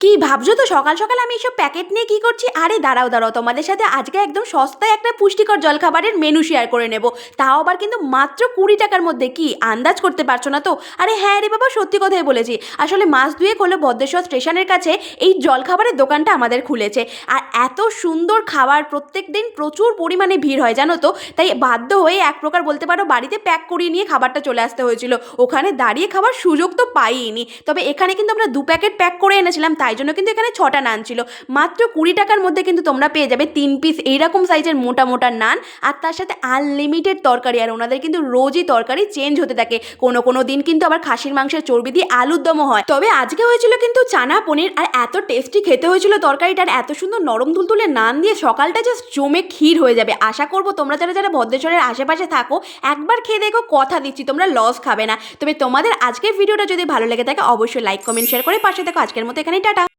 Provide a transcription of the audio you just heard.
কি ভাবছ তো? সকাল সকাল আমি এইসব প্যাকেট নিয়ে কি করছি? আরে দাঁড়াও দাঁড়াও, তোমাদের সাথে আজকে একদম সস্তায় একটা পুষ্টিকর জলখাবারের মেনু শেয়ার করে নেব। তাও আবার কিন্তু মাত্র কুড়ি টাকার মধ্যে। কি আন্দাজ করতে পারছ না তো? আরে হ্যাঁ রে বাবা, সত্যি কথাই বলেছি। আসলে মাস দুয়েক হলো ভদ্রেশ্বর স্টেশনের কাছে এই জলখাবারের দোকানটা আমাদের খুলেছে। আর এত সুন্দর খাবার, প্রত্যেক দিন প্রচুর পরিমাণে ভিড় হয়, জানো তো? তাই বাধ্য হয়ে এক প্রকার বলতে পারো বাড়িতে প্যাক করিয়ে নিয়ে খাবারটা চলে আসতে হয়েছিল। ওখানে দাঁড়িয়ে খাওয়ার সুযোগ তো পাইনি তবে এখানে কিন্তু আমরা দু প্যাকেট প্যাক করে এনেছিলাম, তাই জন্য কিন্তু এখানে ছটা নান ছিল। মাত্র কুড়ি টাকার মধ্যে কিন্তু তোমরা পেয়ে যাবে তিন পিস এইরকম সাইজের মোটা মোটা নান। আর তার সাথে আনলিমিটেড তরকারি। আর ওনাদের কিন্তু রোজই তরকারি চেঞ্জ হতে থাকে। কোনো কোনো দিন কিন্তু আবার খাসির মাংসের চর্বি দিয়ে আলুর দমও হয়। তবে আজকে হয়েছিল কিন্তু চানা পনির আর এত টেস্টি খেতে হয়েছিল তরকারিটার। এত সুন্দর নরম তুলতুলে নান দিয়ে সকালটা জাস্ট জমে ক্ষীর হয়ে যাবে। আশা করব তোমরা যারা যারা ভদ্রেশ্বরের আশেপাশে থাকো, একবার খেয়ে দেখো, কথা দিচ্ছি, তোমরা লস খাবে না। তবে তোমাদের আজকের ভিডিওটা যদি ভালো লেগে থাকে, অবশ্যই লাইক কমেন্ট শেয়ার করে পাশে দেখো আজকের মতো এখানেই টাটা।